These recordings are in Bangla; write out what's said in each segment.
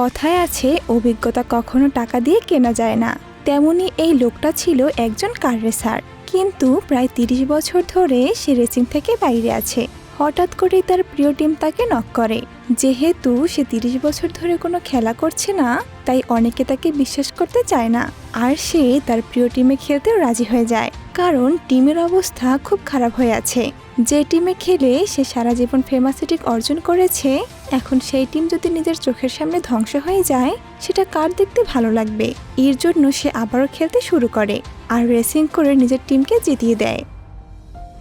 কথায় আছে, অভিজ্ঞতা কখনো টাকা দিয়ে কেনা যায় না। তেমনি এই লোকটা ছিল একজন কার রেসার কিন্তু প্রায় তিরিশ বছর ধরে সে রেসিং থেকে বাইরে আছে। হঠাৎ করেই তার প্রিয় টিম তাকে নক করে। যেহেতু সে তিরিশ বছর ধরে কোনো খেলা করছে না, তাই অনেকে তাকে বিশ্বাস করতে চায় না। আর সে তার প্রিয় টিমে খেলতেও রাজি হয়ে যায়। কারণ টিমের অবস্থা খুব খারাপ হয়ে আছে। যে টিমে খেলে সে সারা জীবন ফেমাসিটিক অর্জন করেছে এখন সেই টিম যদি নিজের চোখের সামনে ধ্বংস হয়ে যায়, সেটা কার দেখতে ভালো লাগবে? এর জন্য সে আবারও খেলতে শুরু করে আর রেসিং করে নিজের টিমকে জিতিয়ে দেয়।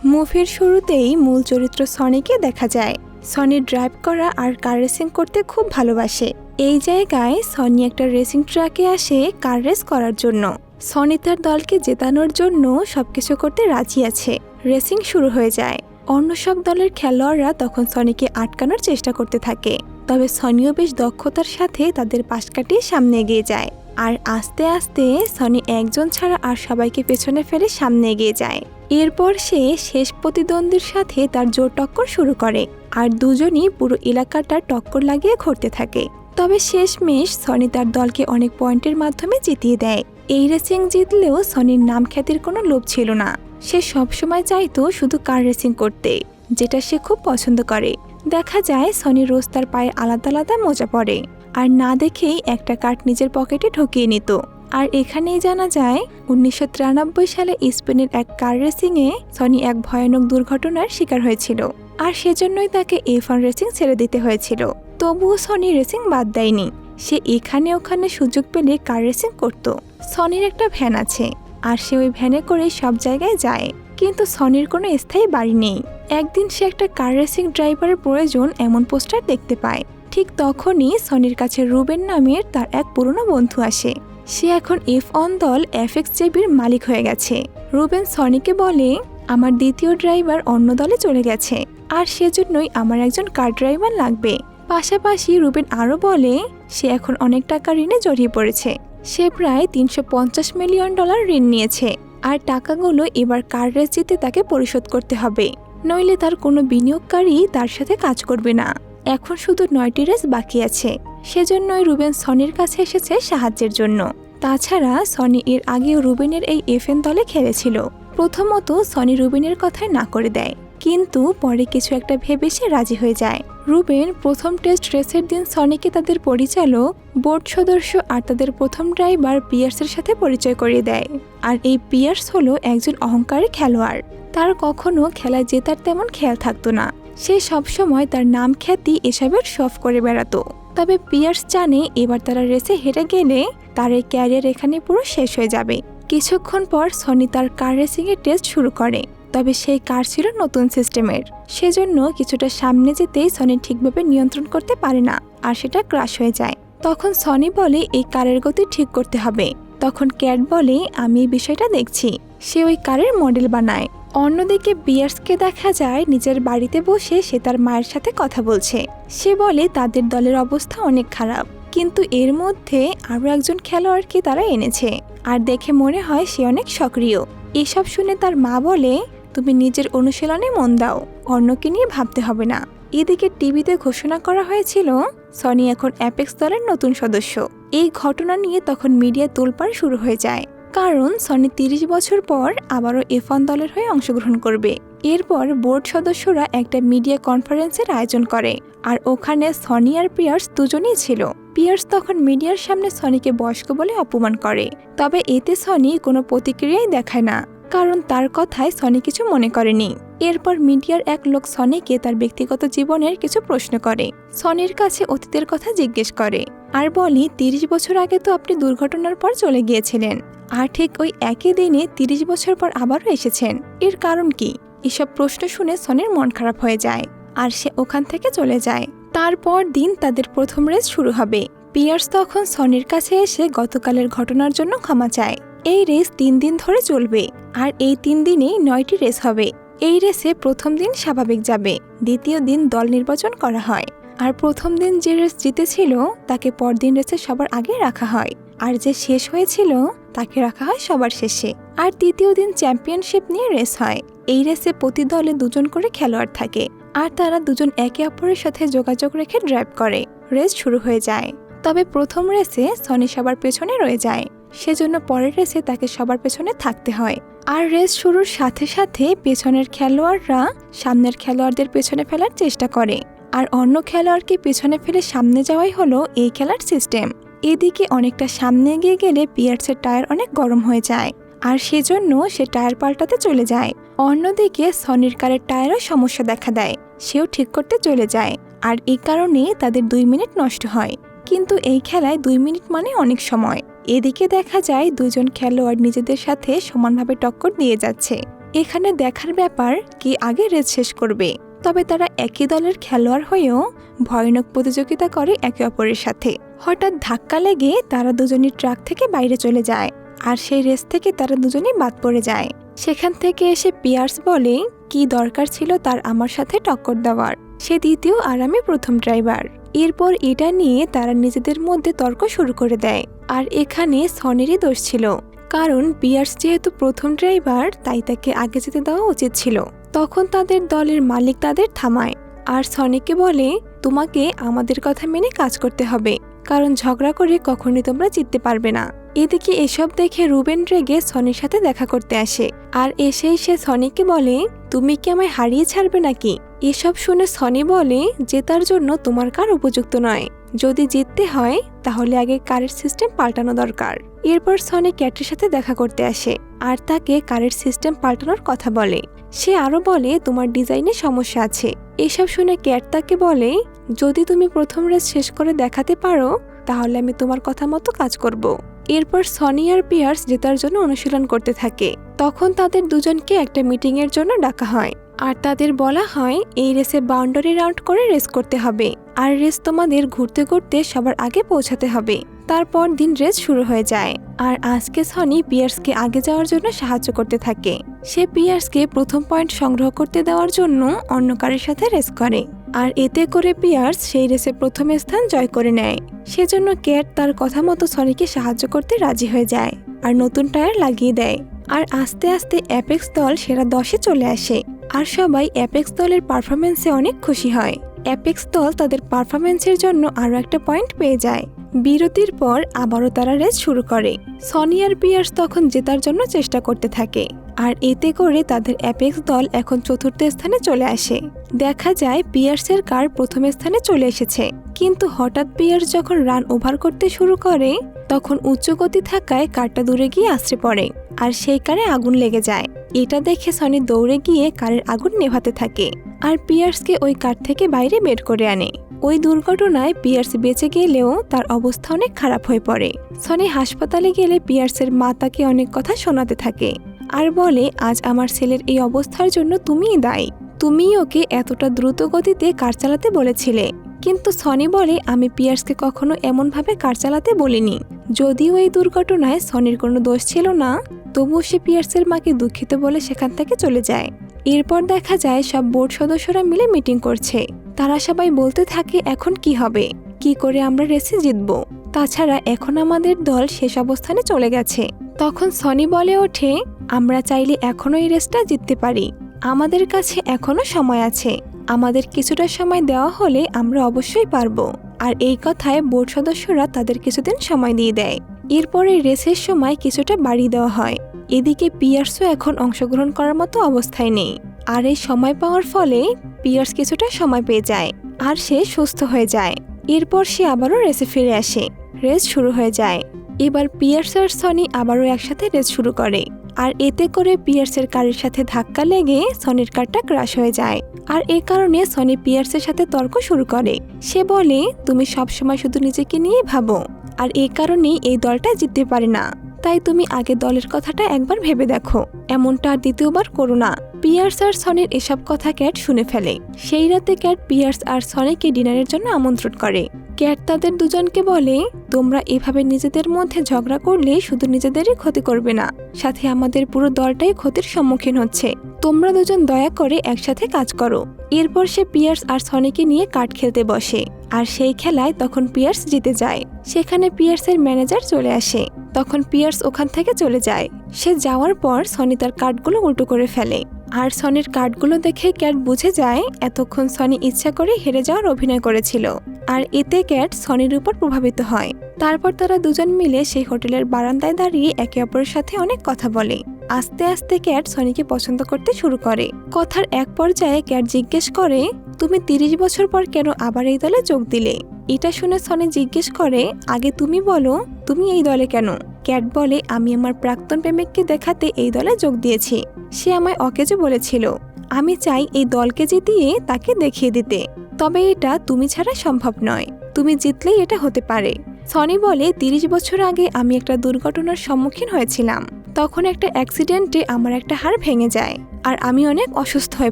মুভির শুরুতেই মূল চরিত্র সনিকে দেখা যায়। সনি ড্রাইভ করা আর কার রেসিং করতে খুব ভালোবাসে। এই জায়গায় সনি একটা রেসিং ট্র্যাকে আসে কার রেস করার জন্য। সনি তার দলকে জেতানোর জন্য সবকিছু করতে রাজি আছে। রেসিং শুরু হয়ে যায়। অন্য সব দলের খেলোয়াড়রা তখন সনিকে আটকানোর চেষ্টা করতে থাকে। তবে সনিও বেশ দক্ষতার সাথে তাদের পাশ কাটিয়ে সামনে এগিয়ে যায়। আর আস্তে আস্তে সনি একজন ছাড়া আর সবাইকে পেছনে ফেলে সামনে এগিয়ে যায়। এরপর সে শেষ প্রতিদ্বন্দ্বীর সাথে তার জোর টক্কর শুরু করে। আর দুজনই পুরো এলাকাটা টক্কর লাগিয়ে ঘুরতে থাকে। তবে শেষমেশ সনি তার দলকে অনেক পয়েন্টের মাধ্যমে জিতিয়ে দেয়। এই রেসিং জিতলেও সনির নাম খ্যাতির কোনো লোভ ছিল না। সে সবসময় চাইতো শুধু কার রেসিং করতে, যেটা সে খুব পছন্দ করে। দেখা যায়, সনি রোজ তার পায়ে আলাদা আলাদা মোজা পড়ে আর না দেখেই একটা কাঠ নিজের পকেটে ঢুকিয়ে নিত। আর এখানেই জানা যায়, উনিশশো তিরানব্বই সালে স্পেনের এক কার রেসিংয়ে সনি এক ভয়ানক দুর্ঘটনার শিকার হয়েছিল, আর সেজন্যই তাকে এফ ওয়ান রেসিং ছেড়ে দিতে হয়েছিল। তবুও সনি রেসিং বাদ দেয়নি। সে এখানে ওখানে সুযোগ পেলে কার রেসিং করত। সনির একটা ভ্যান আছে আর সে ওই ভ্যানে করে সব জায়গায় যায়। কিন্তু সনির কোনো স্থায়ী বাড়ি নেই। একদিন সে একটা কার রেসিং ড্রাইভারের প্রয়োজন এমন পোস্টার দেখতে পায়। ঠিক তখনই সনির কাছে রুবেন নামের তার এক পুরনো বন্ধু আসে। সে এখন এফ অন দল এফএক্স জেবির মালিক হয়ে গেছে। রুবেন সনিকে বলে, আমার দ্বিতীয় ড্রাইভার অন্য দলে চলে গেছে। আর সেজন্যই আমার একজন কার ড্রাইভার লাগবে। পাশাপাশি রুবেন আরও বলে, সে এখন অনেক টাকা ঋণে জড়িয়ে পড়েছে। সে প্রায় তিনশো পঞ্চাশ মিলিয়ন ডলার ঋণ নিয়েছে, আর টাকাগুলো এবার কার রেস জিতে তাকে পরিশোধ করতে হবে। নইলে তার কোনো বিনিয়োগকারী তার সাথে কাজ করবে না। এখন শুধু নয়টি রেস বাকি আছে। সেজন্যই রুবেন সনির কাছে এসেছে সাহায্যের জন্য। তাছাড়া সনি এর আগেও রুবেনের এই এফএন দলে খেলেছিল। প্রথমত সনি রুবেনের কথায় না করে দেয়। কিন্তু পরে কিছু একটা ভেবে সে রাজি হয়ে যায়। রুবেন প্রথম টেস্ট রেসের দিন সনিকে তাদের পরিচালক, বোর্ড সদস্য আর তাদের প্রথম ড্রাইভার পিয়ার্সের সাথে পরিচয় করিয়ে দেয়। আর এই পিয়ার্স হলো একজন অহংকারী খেলোয়াড়। তার কখনো খেলায় জেতার তেমন খেয়াল থাকতো না। সে সবসময় তার নাম খ্যাতি এসবের শফ করে বেড়াতো। তবে পিয়ার্স জানে এবার তারা রেসে হেরে গেলে তার এই ক্যারিয়ার এখানে পুরো শেষ হয়ে যাবে। কিছুক্ষণ পর সনি তার কার রেসিংয়ের টেস্ট শুরু করে। তবে সেই কার ছিল নতুন সিস্টেমের। সেজন্য কিছুটা সামনে যেতেই সনি ঠিকভাবে নিয়ন্ত্রণ করতে পারে না, আর সেটা ক্রাশ হয়ে যায়। তখন সনি বলে, এই কারের গতি ঠিক করতে হবে। তখন ক্যাট বলে, আমি এই বিষয়টা দেখছি। সে ওই কারের মডেল বানায়। অন্যদিকে বিয়ার্সকে দেখা যায়, নিজের বাড়িতে বসে সে তার মায়ের সাথে কথা বলছে। সে বলে, তাদের দলের অবস্থা অনেক খারাপ। কিন্তু এর মধ্যে আরও একজন খেলোয়াড়কে তারা এনেছে। আর দেখে মনে হয় সে অনেক সক্রিয়। এসব শুনে তার মা বলে তুমি নিজের অনুশীলনে মন দাও। অন্যকে নিয়ে ভাবতে হবে না। এদিকে টিভিতে ঘোষণা করা হয়েছিল, সনি এখন অ্যাপেক্স দলের নতুন সদস্য। এই ঘটনা নিয়ে তখন মিডিয়া তোলপাড় শুরু হয়ে যায়। কারণ, সনি তিরিশ বছর পর আবারও এফন দলের হয়ে অংশগ্রহণ করবে। এরপর বোর্ড সদস্যরা একটা মিডিয়া কনফারেন্সের আয়োজন করে। আর ওখানে সনি আর পিয়ার্স দুজনেই ছিল। পিয়ার্স তখন মিডিয়ার সামনে সনিকে বয়স্ক বলে অপমান করে। তবে এতে সনি কোনো প্রতিক্রিয়াই দেখায় না। কারণ তার কথায় সনি কিছু মনে করেনি। এরপর মিডিয়ার এক লোক সনিকে তার ব্যক্তিগত জীবনের কিছু প্রশ্ন করে। সনির কাছে অতীতের কথা জিজ্ঞেস করে। আর বলি, তিরিশ বছর আগে তো আপনি দুর্ঘটনার পর চলে গিয়েছিলেন। আর ঠিক ওই একই দিনে তিরিশ বছর পর আবারও এসেছেন। এর কারণ কি? এসব প্রশ্ন শুনে সনির মন খারাপ হয়ে যায়। আর সে ওখান থেকে চলে যায়। তারপর দিন তাদের প্রথম রেস শুরু হবে। পিয়ার্স তখন সনির কাছে এসে গতকালের ঘটনার জন্য ক্ষমা চায়। এই রেস তিন দিন ধরে চলবে আর এই তিন দিনেই নয়টি রেস হবে। এই রেসে প্রথম দিন স্বাভাবিক যাবে, দ্বিতীয় দিন দল নির্বাচন করা হয়। আর প্রথম দিন যে রেস জিতেছিল, তাকে পরদিন রেসে সবার আগে রাখা হয়। আর যে শেষ হয়েছিল, তাকে রাখা হয় সবার শেষে। আর তৃতীয় দিন চ্যাম্পিয়নশিপ নিয়ে রেস হয়। এই রেসে প্রতি দলে দুজন করে খেলোয়াড় থাকে। আর তারা দুজন একে অপরের সাথে যোগাযোগ রেখে ড্রাইভ করে। রেস শুরু হয়ে যায়। তবে প্রথম রেসে সনি সবার পেছনে রয়ে যায়। সেজন্য পরের রেসে তাকে সবার পেছনে থাকতে হয়। আর রেস শুরুর সাথে সাথে পেছনের খেলোয়াড়রা সামনের খেলোয়াড়দের পেছনে ফেলার চেষ্টা করে। আর অন্য খেলোয়াড়কে পেছনে ফেলে সামনে যাওয়াই হলো এই খেলার সিস্টেম এদিকে অনেকটা সামনে এগিয়ে গেলে পিয়ার্সের টায়ার অনেক গরম হয়ে যায়। আর সেজন্য সে টায়ার পাল্টাতে চলে যায়। অন্যদিকে সনির কারের টায়ারও সমস্যা দেখা দেয়। সেও ঠিক করতে চলে যায়। আর এই কারণে তাদের দুই মিনিট নষ্ট হয়। কিন্তু এই খেলায় দুই মিনিট মানে অনেক সময়। এদিকে দেখা যায় দুজন খেলোয়াড় নিজেদের সাথে সমানভাবে টক্কর দিয়ে যাচ্ছে। এখানে দেখার ব্যাপার, কি আগে রেস শেষ করবে। তবে তারা একই দলের খেলোয়াড় হয়েও ভয়ানক প্রতিযোগিতা করে একে অপরের সাথে। হঠাৎ ধাক্কা লেগে তারা দুজনই ট্রাক থেকে বাইরে চলে যায়, আর সেই রেস থেকে তারা দুজনেই বাদ পড়ে যায়। সেখান থেকে এসে পিয়ার্স বলে, কি দরকার ছিল তার আমার সাথে টক্কর দেওয়ার? সে দ্বিতীয় আর আমি প্রথম ড্রাইভার। এরপর এটা নিয়ে তারা নিজেদের মধ্যে তর্ক শুরু করে দেয়। আর এখানে সনেরই দোষ ছিল। কারণ পিয়ার্স যেহেতু প্রথম ড্রাইভার, তাই তাকে আগে যেতে দেওয়া উচিত ছিল। তখন তাদের দলের মালিক তাদের থামায়। আর সনিকে বলে, তোমাকে আমাদের কথা মেনে কাজ করতে হবে। কারণ ঝগড়া করে কখনোই তোমরা জিততে পারবে না। এদিকে এসব দেখে রুবেন রেগে সনির সাথে দেখা করতে আসে। আর এসেই সে সনিকে বলে, তুমি কি আমায় হারিয়ে ছাড়বে নাকি? এসব শুনে সনি বলে, জেতার জন্য তোমার কার উপযুক্ত নয়। যদি জিততে হয়, তাহলে আগে কারের সিস্টেম পাল্টানো দরকার। এরপর সনি ক্যাটের সাথে দেখা করতে আসে। আর তাকে কারের সিস্টেম পাল্টানোর কথা বলে। সে আরও বলে, তোমার ডিজাইনে সমস্যা আছে। এসব শুনে ক্যাট তাকে বলে, যদি তুমি প্রথম রেস শেষ করে দেখাতে পারো, তাহলে আমি তোমার কথা মতো কাজ করব। এরপর সনি আর পিয়ার্স জেতার জন্য অনুশীলন করতে থাকে। তখন তাদের দুজনকে একটা মিটিংয়ের জন্য ডাকা হয়। আর তাদের বলা হয়, এই রেসে বাউন্ডারি রাউন্ড করে রেস করতে হবে। আর রেস তোমাদের ঘুরতে ঘুরতে সবার আগে পৌঁছাতে হবে। তারপর দিন রেস শুরু হয়ে যায়। আর আজকে সনি পিয়ার্সকে আগে যাওয়ার জন্য সাহায্য করতে থাকে। সে পিয়ার্সকে প্রথম পয়েন্ট সংগ্রহ করতে দেওয়ার জন্য অন্য কারের সাথে রেস করে। আর এতে করে পিয়ার্স সেই রেসে প্রথম স্থান জয় করে নেয়। সেজন্য ক্যাট তার কথা মতো সনিকে সাহায্য করতে রাজি হয়ে যায় আর নতুন টায়ার লাগিয়ে দেয়। আর আস্তে আস্তে অ্যাপেক্স দল সেরা দশে চলে আসে। আর সবাই অ্যাপেক্স দলের পারফরমেন্সে অনেক খুশি হয়। অ্যাপেক্স দল তাদের পারফরমেন্সের জন্য আরও একটা পয়েন্ট পেয়ে যায়। বিরতির পর আবারও তারা রেস শুরু করে। সনি আর পিয়ার্স তখন জেতার জন্য চেষ্টা করতে থাকে। আর এতে করে তাদের অ্যাপেক্স দল এখন চতুর্থ স্থানে চলে আসে। দেখা যায় পিয়ার্সের কার প্রথম স্থানে চলে এসেছে। কিন্তু হঠাৎ পিয়ার্স যখন রান ওভার করতে শুরু করে, তখন উচ্চ গতি থাকায় কারটা দূরে গিয়ে আশ্রে পড়ে আর সেই কারে আগুন লেগে যায়। এটা দেখে সনি দৌড়ে গিয়ে কারের আগুন নেভাতে থাকে। আর পিয়ার্সকে ওই কার থেকে বাইরে বের করে আনে। ওই দুর্ঘটনায় পিয়ার্স বেঁচে গেলেও তার অবস্থা অনেক খারাপ হয়ে পড়ে। সনি হাসপাতালে গেলে পিয়ার্সের মা তাকে অনেক কথা শোনাতে থাকে। আর বলে, আজ আমার ছেলের এই অবস্থার জন্য তুমিই দায়ী। তুমিই ওকে এতটা দ্রুত গতিতে কার চালাতে বলেছিলে? কিন্তু সনি বলে, আমি পিয়ার্সকে কখনো এমনভাবে কার চালাতে বলিনি। যদিও এই দুর্ঘটনায় সনির কোনো দোষ ছিল না, তবুও সে পিয়ার্সের মাকে দুঃখিত বলে সেখান থেকে চলে যায়। এরপর দেখা যায় সব বোর্ড সদস্যরা মিলে মিটিং করছে। তারা সবাই বলতে থাকে, এখন কি হবে? কি করে আমরা রেসে জিতব? তাছাড়া এখন আমাদের দল শেষ অবস্থানে চলে গেছে। তখন সনি বলে ওঠে, আমরা চাইলে এখনও এই রেসটা জিততে পারি। আমাদের কাছে এখনও সময় আছে। আমাদের কিছুটা সময় দেওয়া হলে আমরা অবশ্যই পারব। আর এই কথায় বোর্ড সদস্যরা তাদের কিছুদিন সময় দিয়ে দেয়। এরপরে রেসের সময় কিছুটা বাড়িয়ে দেওয়া হয়। এদিকে পিয়ার্সও এখন অংশগ্রহণ করার মতো অবস্থায় নেই। আর এই সময় পাওয়ার ফলে পিয়ার্স কিছুটা সময় পেয়ে যায় আর সে সুস্থ হয়ে যায়। এরপর সে আবারও রেসে ফিরে আসে। রেস শুরু হয়ে যায়। এবার পিয়ার্স আর সনি আবারও একসাথে রেস শুরু করে। আর এতে করে পিয়ার্সের কারের সাথে ধাক্কা লেগে সনির কারটা ক্রাশ হয়ে যায়। আর এ কারণে সনি পিয়ার্সের সাথে তর্ক শুরু করে। সে বলে, তুমি সবসময় শুধু নিজেকে নিয়ে ভাবো। আর এই কারণেই এই দলটা জিততে পারে না। তাই তুমি আগে দলের কথাটা একবার ভেবে দেখো। এমনটা আর দ্বিতীয়বার করো না। পিয়ার্স আর সনের এসব কথা ক্যাট শুনে ফেলে। সেই রাতে ক্যাট পিয়ার্স আর সনিকে ডিনারের জন্য আমন্ত্রণ করে। ক্যাট তাদের দুজনকে বলে, তোমরা এভাবে নিজেদের মধ্যে ঝগড়া করলে শুধু নিজেদেরই ক্ষতি করবে না। সাথে আমাদের পুরো দলটাই ক্ষতির সম্মুখীন হচ্ছে। তোমরা দুজন দয়া করে একসাথে কাজ করো। এরপর সে পিয়ার্স আর সনিকে নিয়ে কাঠ খেলতে বসে, আর সেই খেলায় তখন পিয়ার্স জিতে যায়। সেখানে পিয়ার্সের ম্যানেজার চলে আসে। তখন পিয়ার্স ওখান থেকে চলে যায়। সে যাওয়ার পর সনি তার কার্ডগুলো উল্টো করে ফেলে। আর সনির কার্ডগুলো দেখে ক্যাট বুঝে যায়, এতক্ষণ সনি ইচ্ছা করে হেরে যাওয়ার অভিনয় করেছিল। আর এতে ক্যাট সনির উপর প্রভাবিত হয়। তারপর তারা দুজন মিলে সেই হোটেলের বারান্দায় দাঁড়িয়ে একে অপরের সাথে অনেক কথা বলে। আস্তে আস্তে ক্যাট সনিকে পছন্দ করতে শুরু করে। কথার এক পর্যায়ে ক্যাট জিজ্ঞেস করে, তুমি তিরিশ বছর পর কেন আবার এই দলে যোগ দিলে? এটা শুনে সনি জিজ্ঞেস করে, আগে তুমি বলো, তুমি এই দলে কেন? ক্যাট বলে, আমি আমার প্রাক্তন প্রেমিককে দেখাতে এই দলে যোগ দিয়েছি। সে আমায় অকেজো বলেছিল, আমি চাই এই দলকে জিতিয়ে তাকে দেখিয়ে দিতে। তবে এটা তুমি ছাড়া সম্ভব নয়, তুমি জিতলেই এটা হতে পারে। সনি বলে, তিরিশ বছর আগে আমি একটা দুর্ঘটনার সম্মুখীন হয়েছিলাম। তখন একটা অ্যাক্সিডেন্টে আমার একটা হাড় ভেঙে যায় আর আমি অনেক অসুস্থ হয়ে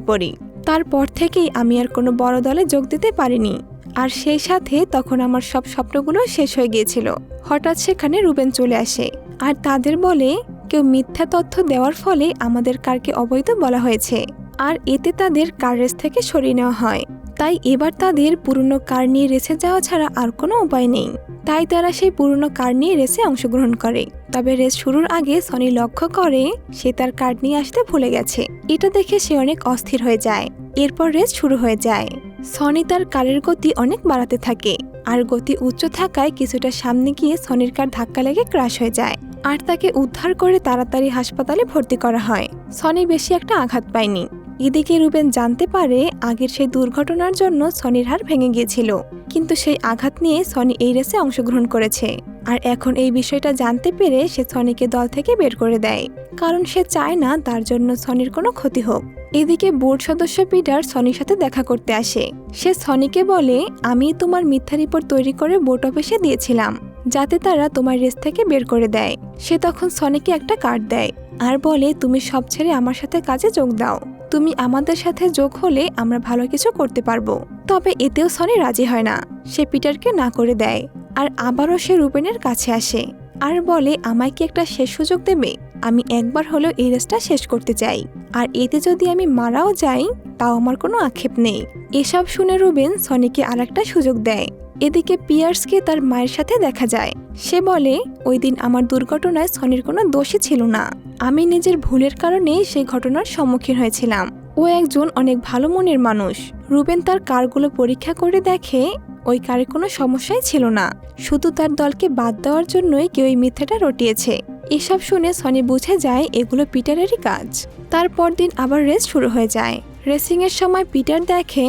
পড়ি। তারপর থেকেই আমি আর কোনো বড় দলে যোগ দিতে পারিনি। আর সেই সাথে তখন আমার সব স্বপ্নগুলো শেষ হয়ে গিয়েছিল। হঠাৎ সেখানে রুবেন চলে আসে। আর তাদের বলে, কেউ মিথ্যা তথ্য দেওয়ার ফলে আমাদের কারকে অবৈধ বলা হয়েছে। আর এতে তাদের কার রেস থেকে সরিয়ে নেওয়া হয়। তাই এবার তাদের পুরনো কার নিয়ে রেসে যাওয়া ছাড়া আর কোনো উপায় নেই। তাই তারা সেই পুরনো কার নিয়ে রেসে অংশগ্রহণ করে। তবে রেস শুরুর আগে সনি লক্ষ্য করে সে তার কার্ড নিয়ে আসতে ভুলে গেছে। এটা দেখে সে অনেক অস্থির হয়ে যায়। এরপর রেস শুরু হয়ে যায়। সনি তার কারের গতি অনেক বাড়াতে থাকে। আর গতি উচ্চ থাকায় কিছুটা সামনে গিয়ে সনির কার ধাক্কা লেগে ক্রাশ হয়ে যায়। আর তাকে উদ্ধার করে তাড়াতাড়ি হাসপাতালে ভর্তি করা হয়। সনি বেশি একটা আঘাত পায়নি। এদিকে রুবেন জানতে পারে আগের সেই দুর্ঘটনার জন্য সনির হার ভেঙে গিয়েছিল। কিন্তু সেই আঘাত নিয়ে সনি এই রেসে অংশগ্রহণ করেছে। আর এখন এই বিষয়টা জানতে পেরে সে সনিকে দল থেকে বের করে দেয়। কারণ সে চায় না তার জন্য সনির কোনো ক্ষতি হোক। এদিকে বোর্ড সদস্য পিটার সনির সাথে দেখা করতে আসে। সে সনিকে বলে, আমি তোমার মিথ্যা রিপোর্ট তৈরি করে বোর্ড অফিসে দিয়েছিলাম, যাতে তারা তোমার রেস থেকে বের করে দেয়। সে তখন সনিকে একটা কার্ড দেয়। আর বলে, তুমি সব ছেড়ে আমার সাথে কাজে যোগ দাও। তুমি আমাদের সাথে যোগ হলে আমরা ভালো কিছু করতে পারব। তবে এতেও সনি রাজি হয় না। সে পিটারকে না করে দেয় আর আবারও সে রুবেনের কাছে আসে আর বলে, আমায় কি একটা শেষ সুযোগ দেবে? আমি একবার হলেও এই রেসটা শেষ করতে চাই। আর এতে যদি আমি মারাও যাই, তাও আমার কোনো আক্ষেপ নেই। এসব শুনে রুবেন সনিকে আর একটা সুযোগ দেয়। এদিকে পিয়ার্সকে তার মায়ের সাথে দেখা যায়। সে বলে, ওই দিন আমার দুর্ঘটনায় সনির কোনো দোষই ছিল না। আমি নিজের ভুলের কারণে সেই ঘটনার সম্মুখীন হয়েছিলাম। ও একজন অনেক ভালো মনের মানুষ। রুবেন তার কারগুলো পরীক্ষা করে দেখে ওই কারে কোনো সমস্যাই ছিল না। শুধু তার দলকে বাদ দেওয়ার জন্যই কেউ এই মিথ্যাটা রটিয়েছে। এসব শুনে সনি বুঝে যায় এগুলো পিটারেরই কাজ। তারপর দিন আবার রেস শুরু হয়ে যায়। রেসিংয়ের সময় পিটার দেখে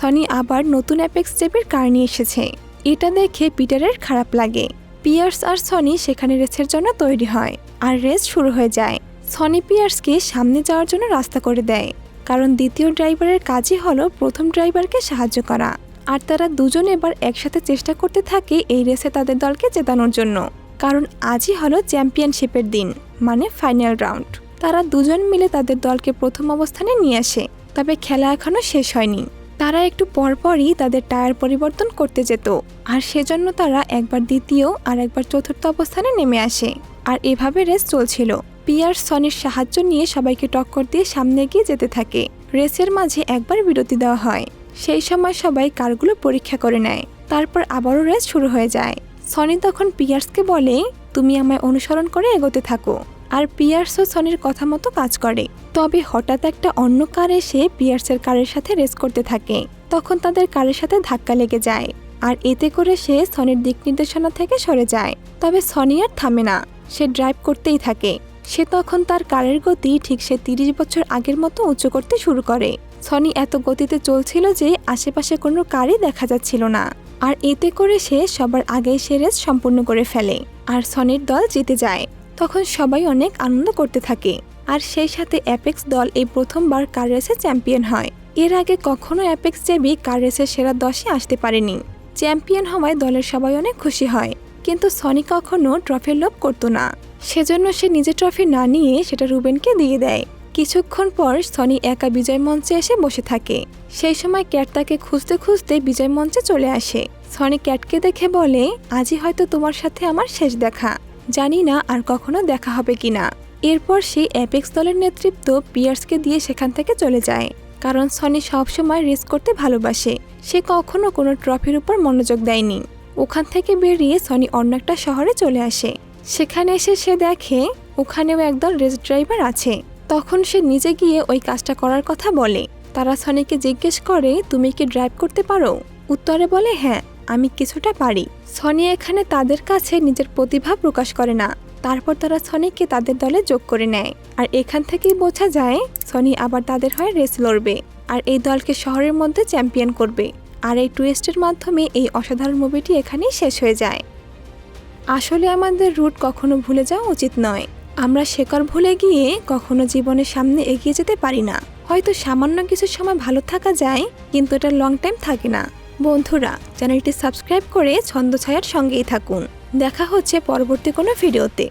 সনি আবার নতুন অ্যাপেক্স টেপের কার নিয়ে এসেছে। এটা দেখে পিটারের খারাপ লাগে। পিয়ার্স আর সনি সেখানে রেসের জন্য তৈরি হয়। আর রেস শুরু হয়ে যায়। সনি পিয়ার্সকে সামনে যাওয়ার জন্য রাস্তা করে দেয়। কারণ দ্বিতীয় ড্রাইভারের কাজই হলো প্রথম ড্রাইভারকে সাহায্য করা। আর তারা দুজন এবার একসাথে চেষ্টা করতে থাকে এই রেসে তাদের দলকে জেতানোর জন্য। কারণ আজই হলো চ্যাম্পিয়নশিপের দিন মানে ফাইনাল রাউন্ড। তারা দুজন মিলে তাদের দলকে প্রথম অবস্থানে নিয়ে আসে, তবে খেলা এখনও শেষ হয়নি। তারা একটু পরপরই তাদের টায়ার পরিবর্তন করতে যেত, আর সেজন্য তারা একবার দ্বিতীয় আর একবার চতুর্থ অবস্থানে নেমে আসে। আর এভাবে রেস চলছিল। পিয়ার সনির সাহায্য নিয়ে সবাইকে টক্কর দিয়ে সামনে এগিয়ে যেতে থাকে। রেসের মাঝে একবার বিরতি দেওয়া হয়। সেই সময় সবাই কারগুলো পরীক্ষা করে নেয়। তারপর আবারও রেস শুরু হয়ে যায়। সনি তখন পিয়ার্সকে বলে, তুমি আমায় অনুসরণ করে এগোতে থাকো। আর পিয়ার্সও সনির কথা মতো কাজ করে। তবে হঠাৎ একটা অন্য কার এসে পিয়ার্সের কারের সাথে রেস করতে থাকে। তখন তাদের কারের সাথে ধাক্কা লেগে যায়। আর এতে করে সে সনির দিক নির্দেশনা থেকে সরে যায়। তবে সনি আর থামে না। সে ড্রাইভ করতেই থাকে। সে তখন তার কারের গতি ঠিক সে তিরিশ বছর আগের মতো উঁচু করতে শুরু করে। সনি এত গতিতে চলছিল যে আশেপাশে কোনো কারই দেখা যাচ্ছিল না। আর এতে করে সে সবার আগেই সে রেস সম্পূর্ণ করে ফেলে। আর সনির দল জিতে যায়। তখন সবাই অনেক আনন্দ করতে থাকে। আর সেই সাথে অ্যাপেক্স দল এই প্রথমবার কার রেসে চ্যাম্পিয়ন হয়। এর আগে কখনো অ্যাপেক্স জেবি কার রেসের সেরা দশে আসতে পারেনি। চ্যাম্পিয়ন হওয়ায় দলের সবাই অনেক খুশি হয়। কিন্তু সনি কখনো ট্রফির লোভ করতো না। সেজন্য সে নিজে ট্রফি না নিয়ে সেটা রুবেনকে দিয়ে দেয়। কিছুক্ষণ পর সনি একা বিজয় মঞ্চে এসে বসে থাকে। সেই সময় ক্যাট তাকে খুঁজতে খুঁজতে বিজয় মঞ্চে চলে আসে। সনি ক্যাটকে দেখে বলে, আজই হয়তো তোমার সাথে আমার শেষ দেখা। জানি না আর কখনো দেখা হবে কিনা এরপর সে অ্যাপেক্স দলের নেতৃত্ব পিয়ার্সকে দিয়ে সেখান থেকে চলে যায়। কারণ সনি সবসময় রেস করতে ভালোবাসে। সে কখনো কোনো ট্রফির উপর মনোযোগ দেয়নি। ওখান থেকে বেরিয়ে সনি অন্য একটা শহরে চলে আসে। সেখানে এসে সে দেখে ওখানেও একদল রেস ড্রাইভার আছে। তখন সে নিজে গিয়ে ওই কাজটা করার কথা বলে। তারা সনিকে জিজ্ঞেস করে, তুমি কি ড্রাইভ করতে পারো? উত্তরে বলে হ্যাঁ আমি কিছুটা পারি। সনি এখানে তাদের কাছে নিজের প্রতিভা প্রকাশ করে না। তারপর তারা সনিকে তাদের দলে যোগ করে নেয়। আর এখান থেকেই বোঝা যায়, সনি আবার তাদের হয়ে রেস লড়বে। আর এই দলকে শহরের মধ্যে চ্যাম্পিয়ন করবে। আর এই টুয়েস্টের মাধ্যমে এই অসাধারণ মুভিটি এখানেই শেষ হয়ে যায়। আসলে আমাদের রুট কখনো ভুলে যাওয়া উচিত নয়। আমরা শেকড় ভুলে গিয়ে কখনো জীবনের সামনে এগিয়ে যেতে পারি না। হয়তো সামান্য কিছু সময় ভালো থাকা যায়, কিন্তু এটা লং টাইম থাকে না। বন্ধুরা, চ্যানেলটি সাবস্ক্রাইব করে ছন্দ ছায়ার সঙ্গেই থাকুন। দেখা হচ্ছে পরবর্তী কোনো ভিডিওতে